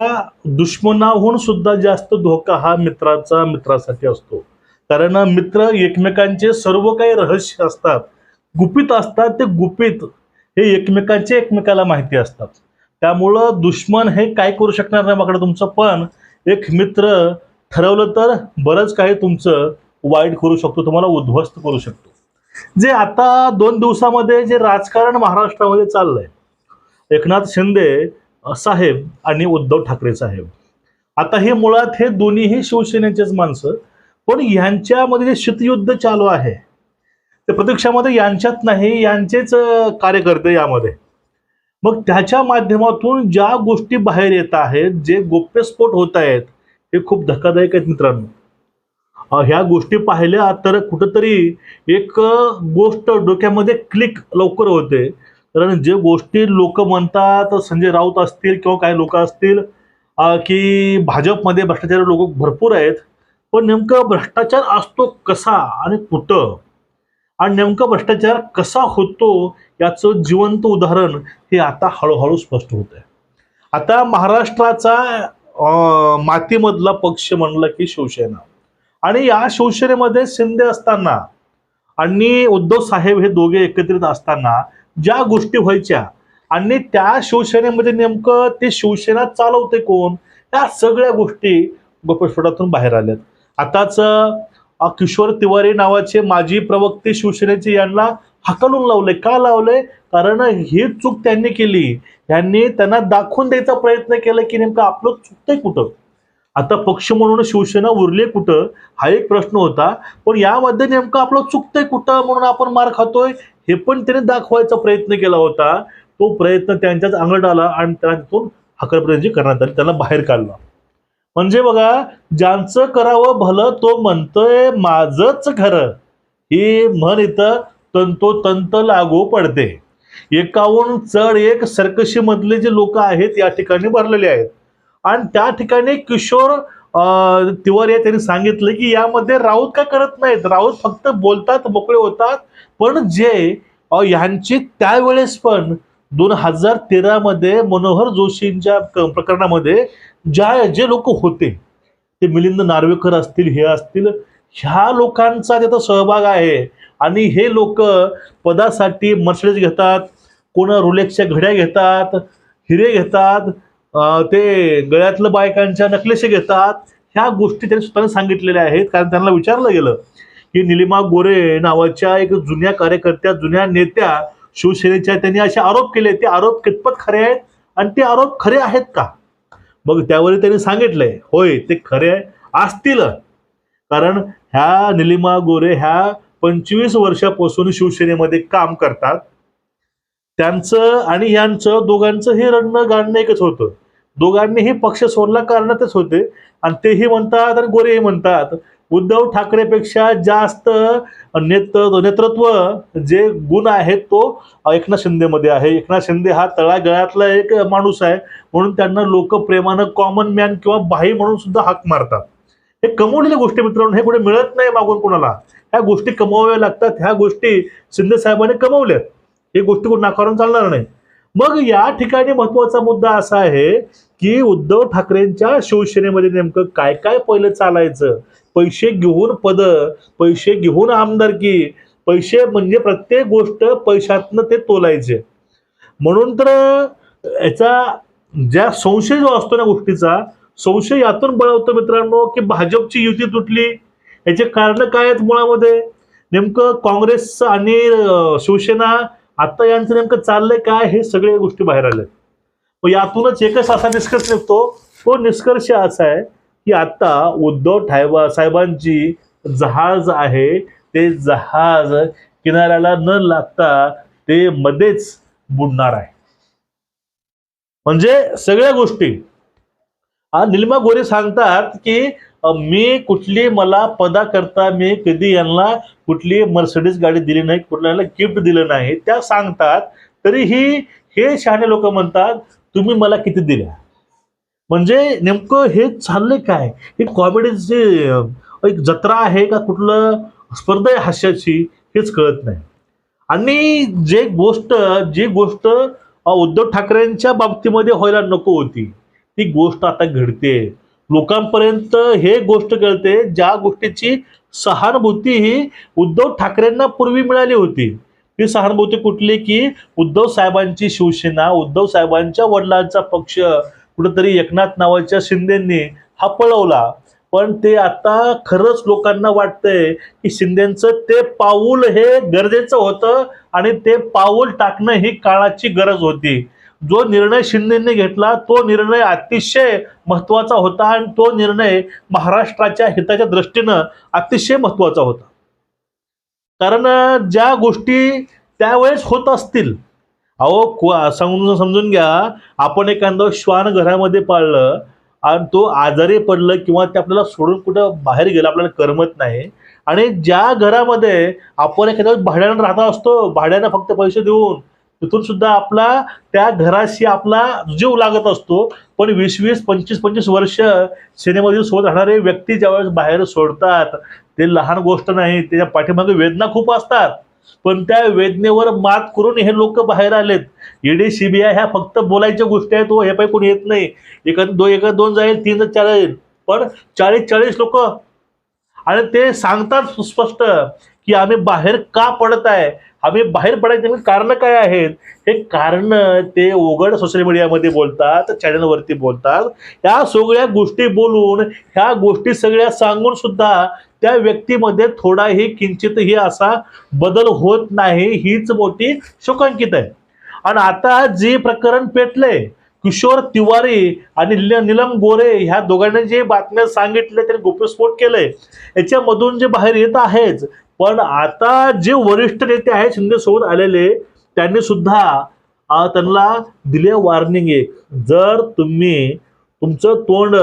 दुश्मनाहून सुद्धा जास्त धोका हा मित्राचा मित्रासाठी असतो. कारण मित्र एकमेकांचे सर्व काही रहस्य असतात. गुपित असतात ते गुपित हे एकमेकांचे एकमेकाला माहिती असतात. त्यामुळं दुश्मन हे काय करू शकणार नाही माकडे तुमचं? पण एक मित्र ठरवलं तर बरंच काही तुमचं वाईट करू शकतो तुम्हाला उद्ध्वस्त करू शकतो. जे आता दोन दिवसामध्ये जे राजकारण महाराष्ट्रामध्ये चाललंय. एकनाथ शिंदे साहेब आणि उद्धव ठाकरे साहेब. आता हे मुळात हे दोन्हीही शिवसेनेचेच माणसं पण यांच्यामध्ये जे शीतयुद्ध चालू आहे ते प्रत्यक्षामध्ये यांच्यात नाही यांचेच कार्यकर्ते यामध्ये. मग त्याच्या माध्यमातून ज्या गोष्टी बाहेर येत आहेत जे गोप्यस्फोट होत आहेत हे खूप धक्कादायक आहेत मित्रांनो. ह्या गोष्टी पाहिल्या तर कुठंतरी एक गोष्ट डोक्यामध्ये क्लिक लवकर होते. कारण जे गोष्टी लोक म्हणतात संजय राऊत असतील किंवा काही लोक असतील की भाजपमध्ये भ्रष्टाचारी लोक भरपूर आहेत पण नेमकं भ्रष्टाचार असतो कसा आणि कुठं? आणि नेमकं भ्रष्टाचार कसा होतो याचं जिवंत उदाहरण हे आता हळूहळू स्पष्ट होत आहे आता महाराष्ट्राचा मातीमधला पक्ष म्हणला की शिवसेना. आणि या शिवसेनेमध्ये शिंदे असताना आणि उद्धव साहेब हे दोघे एकत्रित असताना ज्या गोष्टी व्हायच्या आणि त्या शिवसेनेमध्ये नेमकं ते शिवसेना चालवते कोण त्या सगळ्या गोष्टी गोपस्फोटातून बाहेर आल्यात. आताच किशोर तिवारी नावाचे माजी प्रवक्ते शिवसेनेचे यांना हाकलून लावले का लावले कारण ही चूक त्यांनी केली. यांनी त्यांना दाखवून द्यायचा प्रयत्न केला की नेमकं आपलं चुकतंय कुठं? आता पक्ष म्हणून शिवसेना उरली कुठं? हा एक प्रश्न होता. पण यामध्ये नेमकं आपलं चुकतंय कुठं म्हणून आपण मार खातोय? हे पण त्याने दाखवायचा प्रयत्न केला होता. तो प्रयत्न त्यांच्याच अंगड आला आणि त्यातून तिथून करण्यात आली. त्यांना बाहेर काढला. म्हणजे बघा ज्यांचं करावं भलं तो म्हणतोय माझंच खरं. हे म्हण इथं तंतोतंत लागू पडते. एकाहून चढ एक सर्कशी मधले जे लोक आहेत या ठिकाणी भरलेले आहेत. आणि त्या ठिकाणी किशोर तिवारी आहे, त्यांनी सांगितलं की यामध्ये राऊत काय करत नाहीत? राऊत फक्त बोलतात मोकळे होतात. पण जे ह्यांची त्यावेळेस पण दोन हजार तेरामध्ये मनोहर जोशींच्या क- प्रकरणामध्ये ज्या जे लोक होते ते मिलिंद नार्वेकर असतील हे असतील ह्या लोकांचा त्याचा सहभाग आहे. आणि हे लोक पदासाठी मर्सिडीज घेतात कोण रोलेक्सच्या घड्या घेतात हिरे घेतात ते गळ्यातलं बायकांच्या नकलेसे घेतात. ह्या गोष्टी त्यांनी स्वतःने सांगितलेल्या आहेत. कारण त्यांना विचारलं गेलं की निलिमा गोरे नावाच्या एक जुन्या कार्यकर्त्या जुन्या नेत्या शिवसेनेच्या त्यांनी असे आरोप केले. ते आरोप कितपत खरे आहेत? आणि ते आरोप खरे आहेत का? मग त्यावर त्यांनी सांगितलंय. होय ते खरे असतील. कारण ह्या निलिमा गोरे ह्या पंचवीस वर्षापासून शिवसेनेमध्ये काम करतात. त्यांचं आणि यांचं दोघांचं हे रडणं गाणं एकच होतं. दोघांनीही पक्ष सोडला कारणातच होते. आणि तेही म्हणतात आणि गोरेही म्हणतात उद्धव ठाकरेपेक्षा जास्त नेतृत्व नेतृत्व जे गुण आहेत तो एकनाथ शिंदेमध्ये आहे. एकनाथ शिंदे हा तळागळातला एक माणूस आहे. म्हणून त्यांना लोक प्रेमानं कॉमन मॅन किंवा बाई म्हणून सुद्धा हाक मारतात. हे कमवलेल्या गोष्टी मित्रांनो हे कुठे मिळत नाही मागून कोणाला. ह्या गोष्टी कमवाव्या लागतात. ह्या गोष्टी शिंदे साहेबांनी कमवल्यात. हे गोष्टी कोण नाकारून चालणार नाही. मग या ठिकाणी महत्त्वाचा मुद्दा असा आहे की उद्धव ठाकरेंच्या शिवसेनेमध्ये नेमकं काय काय पहिलं चालायचं? पैसे घेऊन पद पैसे घेऊन आमदारकी पैसे म्हणजे प्रत्येक गोष्ट पैशातनं ते तोलायचे. म्हणून तर याचा ज्या संशय जो असतो ना गोष्टीचा संशय यातून बळवतो मित्रांनो की भाजपची युती तुटली. याचे कारण काय आहेत मुळामध्ये? नेमकं काँग्रेस आणि शिवसेना आता यांचं नेमकं चाललंय काय हे सगळे गोष्टी बाहेर आल्या मग यातूनच एकच असा निष्कर्ष निघतो तो निष्कर्ष असा आहे की आता उद्धव ठायबा साहेबांची जहाज आहे ते जहाज किनाऱ्याला न लागता ते मध्येच बुडणार आहे. म्हणजे सगळ्या गोष्टी. निलमा निलिमा गोरे सांगतात की मी कुठली मला पदाकरता मी कधी यांना कुठली मर्सिडीज गाडी दिली नाही कुठल्याला गिफ्ट दिलं नाही त्या सांगतात तरीही हे शहाणे लोक म्हणतात तुम्ही मला किती दिल्या? म्हणजे नेमकं हे चाललंय काय? हे कॉमेडीची एक जत्रा आहे का कुठलं स्पर्धा आहे हास्याची हेच कळत नाही. आणि जे गोष्ट जी गोष्ट उद्धव ठाकरेंच्या बाबतीमध्ये व्हायला नको होती ती गोष्ट आता घडते लोकांपर्यंत हे गोष्ट कळते ज्या गोष्टीची सहानुभूती ही उद्धव ठाकरेंना पूर्वी मिळाली होती. ती सहानुभूती कुठली की उद्धव साहेबांची शिवसेना उद्धव साहेबांच्या वडिलांचा पक्ष कुठेतरी एकनाथ नावाच्या शिंदेंनी हा पळवला. पण ते आता खरंच लोकांना वाटतंय की शिंदेचं ते पाऊल हे गरजेचं होतं आणि ते पाऊल टाकणं ही काळाची गरज होती. जो निर्णय शिंदेने घेतला तो निर्णय अतिशय महत्त्वाचा होता आणि तो निर्णय महाराष्ट्राच्या हिताच्या दृष्टीनं अतिशय महत्त्वाचा होता. कारण ज्या गोष्टी त्यावेळेस होत असतील अहो समजून समजून घ्या आपण एखादं श्वान घरामध्ये पाळलं आणि तो आजारी पडलं किंवा ते आपल्याला सोडून कुठं बाहेर गेलं आपल्याला करमत नाही आणि ज्या घरामध्ये आपण एखाद्या वेळेस भाड्यानं राहता असतो भाड्यानं फक्त पैसे देऊन तिथून सुद्धा आपला त्या घराशी आपला जीव लागत असतो. पण वीस वीस पंचवीस पंचवीस वर्ष सिनेमातील सोबत राहणारे व्यक्ती ज्यावेळेस बाहेर सोडतात ते लहान गोष्ट नाही त्याच्या पाठीमागे वेदना खूप असतात. पण त्या वेदनेवर मात करून हे लोक बाहेर आलेत. ईडी सीबीआय ह्या फक्त बोलायच्या गोष्टी आहेत हो हे पाहिजे कोणी येत नाही. एखाद दो एक दोन जाईल तीन चार जाईल. पण चाळीस चाळीस लोक. आणि ते सांगतात स्पष्ट की आम्ही बाहेर का पडत आहे आम्ही बाहेर पडायचे कारण काय आहेत? हे कारण ते उघड सोशल मीडियामध्ये बोलतात चॅनलवरती बोलतात. या सगळ्या गोष्टी बोलून ह्या गोष्टी सगळ्या सांगून सुद्धा त्या व्यक्तीमध्ये थोडाही किंचितही असा बदल होत नाही. हीच मोठी शोकांकित आहे. आणि आता जे प्रकरण पेटलंय किशोर तिवारी आणि निलम गोरे ह्या दोघांनी जे बातम्या सांगितल्या त्यांनी गोप्यस्फोट केलंय. याच्यामधून जे बाहेर येत आहेच पण आता जे वरिष्ठ नेते आहेत शिंदे सोबत आलेले त्यांनी सुद्धा त्यांना दिले वॉर्निंग एक जर तुम्ही तुमचं तोंड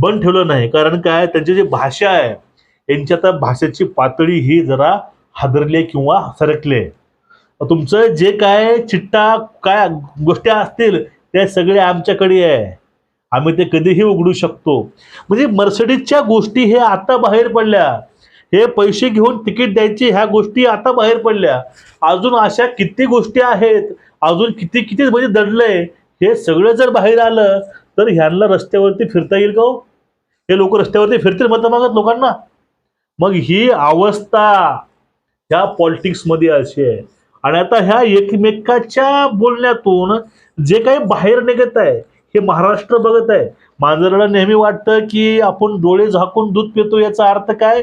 बंद ठेवलं नाही कारण काय? त्यांची जी भाषा आहे यांची आता भाषेची पातळी ही जरा हादरली किंवा सरकली तुमचं जे काय चिट्टा काय गोष्टी असतील ते सगळे आमच्याकडे आहे. आम्ही ते कधीही उघडू शकतो. म्हणजे मर्सडीजच्या गोष्टी हे आता बाहेर पडल्या. हे पैसे घेऊन तिकीट द्यायची ह्या गोष्टी आता बाहेर पडल्या. अजून अशा किती गोष्टी आहेत? अजून किती किती म्हणजे दडलंय? हे सगळं जर बाहेर आलं तर ह्यांना रस्त्यावरती फिरता येईल का हो? हे लोक रस्त्यावरती फिरतील मतं मागत लोकांना. मग ही अवस्था ह्या पॉलिटिक्समध्ये अशी आहे. आणि आता ह्या एकमेकाच्या बोलण्यातून जे काही बाहेर निघत आहे हे महाराष्ट्र बघत आहे. मांजराला नेहमी वाटतं की आपण डोळे झाकून दूध पितो याचा अर्थ काय?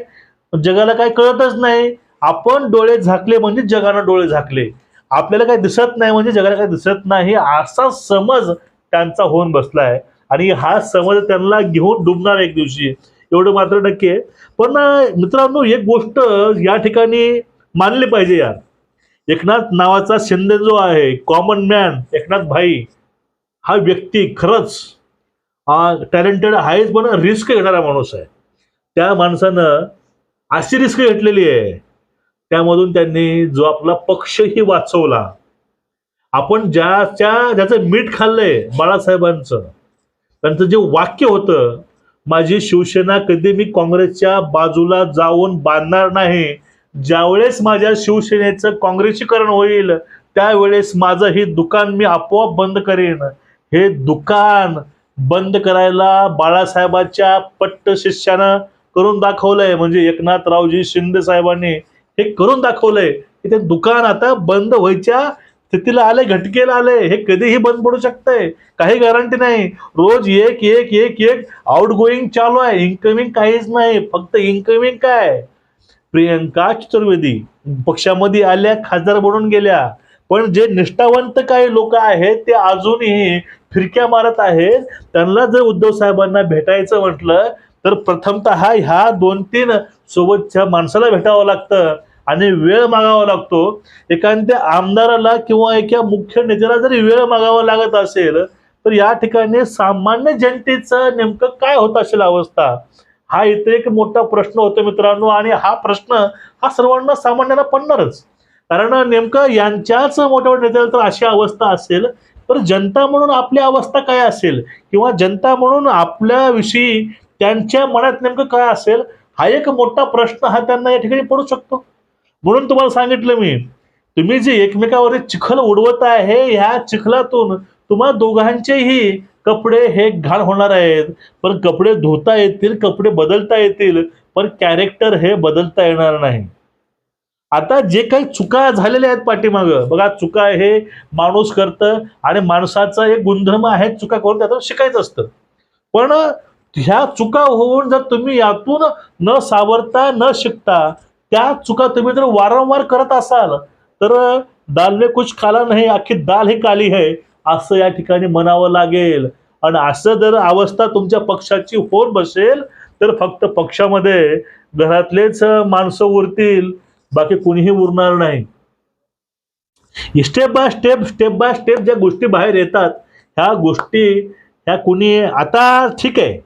जगाला काय कळतच नाही. आपण डोळे झाकले म्हणजे जगानं डोळे झाकले. आपल्याला काय दिसत नाही म्हणजे जगाला काय दिसत नाही. असा समज त्यांचा होऊन बसलाय. आणि हा समज त्यांना घेऊन डुबणार एक दिवशी. एवढं मात्र नक्की आहे. पण मित्रांनो एक गोष्ट या ठिकाणी मानली पाहिजे यार. एकनाथ नावाचा शिंदे जो आहे कॉमन मॅन एकनाथ भाई हा व्यक्ती खरंच टॅलेंटेड आहेच पण रिस्क घेणारा माणूस आहे. त्या माणसानं अशी रिस्क घेतलेली आहे. त्यामधून त्यांनी जो आपला पक्षही वाचवला. आपण ज्याच्या ज्याचं मीठ खाल्लंय बाळासाहेबांचं त्यांचं जे वाक्य होतं माझी शिवसेना कधी मी काँग्रेसच्या बाजूला जाऊन बांधणार नाही ज्यावेळेस माझ्या शिवसेनेचं काँग्रेसीकरण होईल त्यावेळेस माझं हे दुकान मी आपोआप बंद करेन. हे दुकान बंद करायला बाळासाहेबाच्या पट्ट शिष्यानं करून दाखवलंय. म्हणजे एकनाथरावजी शिंदे साहेबांनी हे करून दाखवलंय की ते दुकान आता बंद व्हायच्या स्थितीला आले घटकेला आले. हे कधीही बंद पडू शकतंय. काही गॅरंटी नाही. रोज एक एक एक एक आउट गोईंग चालू आहे. इन्कमिंग काहीच नाही. फक्त इन्कमिंग काय? प्रियंका चतुर्वेदी. पक्षामध्ये आल्या खासदार बनून गेल्या. पण जे निष्ठावंत काही लोक आहेत ते अजूनही फिरक्या मारत आहेत. त्यांना जर उद्धव साहेबांना भेटायचं म्हटलं तर प्रथमत ह्या दोन तीन सोबतच्या माणसाला भेटावं लागतं आणि वेळ मागावा लागतो. एखाद्या आमदाराला किंवा एका मुख्य नेत्याला जरी वेळ मागावा लागत असेल तर या ठिकाणी सामान्य जनतेचं नेमकं काय होत असेल अवस्था? हा इथे एक मोठा प्रश्न होतो मित्रांनो आणि हा प्रश्न हा सर्वांना सामान्यांना पडणारच. कारण नेमकं यांच्याच मोठ्या मोठ्या नेत्याला तर अशी अवस्था असेल तर जनता म्हणून आपली अवस्था काय असेल? किंवा जनता म्हणून आपल्याविषयी त्यांच्या मनात नेमकं काय असेल? हा एक मोठा प्रश्न हा त्यांना या ठिकाणी पडू शकतो. म्हणून तुम्हाला सांगितलं मी तुम्ही जे एकमेकावर चिखल उडवत आहे ह्या चिखलातून तुम्हा दोघांचेही कपडे हे घाण होणार आहेत. पण कपडे धुता येतील कपडे बदलता येतील पण कॅरेक्टर हे बदलता येणार नाही. आता जे काही चुका झालेल्या आहेत पाठीमागं बघा चुका हे माणूस करतं आणि माणसाचा एक गुणधर्म आहे चुका करून त्यातून शिकायचं असतं. पण ह्या चुका होऊन जर तुम्ही यातून न सावरता न शिकता त्या चुका तुम्ही जर वारंवार करत असाल तर दाल में कुछ काला नाही अख्खी दाल ही काली है. असं या ठिकाणी म्हणावं लागेल. आणि असं जर अवस्था तुमच्या पक्षाची होत बसेल तर फक्त पक्षामध्ये घरातलेच माणसं उरतील बाकी कुणीही उरणार नाही. Step by step step by step ज्या गोष्टी बाहेर येतात ह्या गोष्टी ह्या कुणी आता ठीक आहे.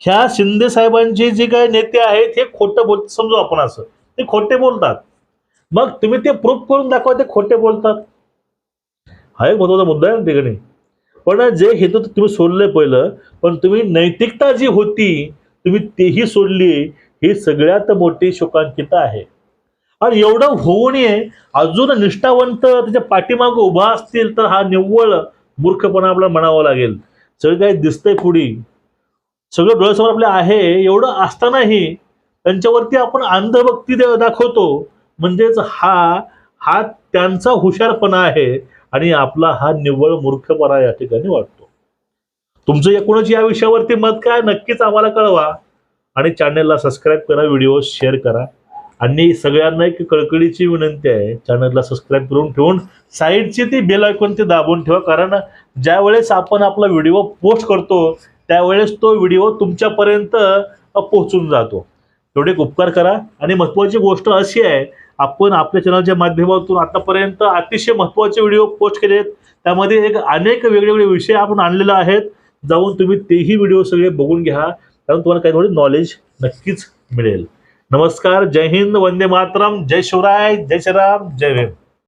ह्या शिंदे साहेबांचे जे काही नेते आहेत हे खोटं बोल समजू आपण असं. ते खोटे बोलतात. मग तुम्ही ते प्रूफ करून दाखवा ते खोटे बोलतात. हा एक महत्त्वाचा मुद्दा आहे ना ठिकाणी. पण जे हेतू तुम्ही सोडले पहिलं पण तुम्ही नैतिकता जी होती तुम्ही तेही सोडली ही सगळ्यात मोठी शोकांकिता आहे. आणि एवढं होऊ नये अजून निष्ठावंत त्याच्या पाठीमागं उभा असतील तर हा निव्वळ मूर्खपणा आपल्याला म्हणावा लागेल. सगळं काही दिसतंय पुढी. सगळं डोळ्यासमोर आपल्या आहे एवढं असतानाही त्यांच्यावरती आपण अंधभक्ती दाखवतो. म्हणजेच हा हा त्यांचा हुशारपणा आहे. आणि आपला हा निव्वळ मूर्खपणा या ठिकाणी वाटतो. तुमचं एकूणच या विषयावरती मत काय? नक्कीच आम्हाला कळवा. आणि चॅनलला सबस्क्राईब करा व्हिडिओ शेअर करा. आणि सगळ्यांना एक कळकळीची विनंती आहे चॅनलला सबस्क्राईब करून ठेवून साईडची ती बेल ऐकून ते दाबून ठेवा. कारण ज्यावेळेस आपण आपला व्हिडिओ पोस्ट करतो त्यावेळेस तो व्हिडिओ तुमच्यापर्यंत पोहोचून जातो. तेवढे उपकार करा. आणि महत्त्वाची गोष्ट अशी आहे आपण आपल्या चॅनलच्या माध्यमातून आतापर्यंत अतिशय महत्त्वाचे व्हिडिओ पोस्ट केले आहेत त्यामध्ये एक अनेक वेगवेगळे विषय आपण आणलेले आहेत. जाऊन तुम्ही तेही व्हिडिओ सगळे बघून घ्या. कारण तुम्हाला काही थोडी नॉलेज नक्कीच मिळेल. नमस्कार. जय हिंद. वंदे मातरम. जय शिवराय. जय श्रीराम. जय भीम.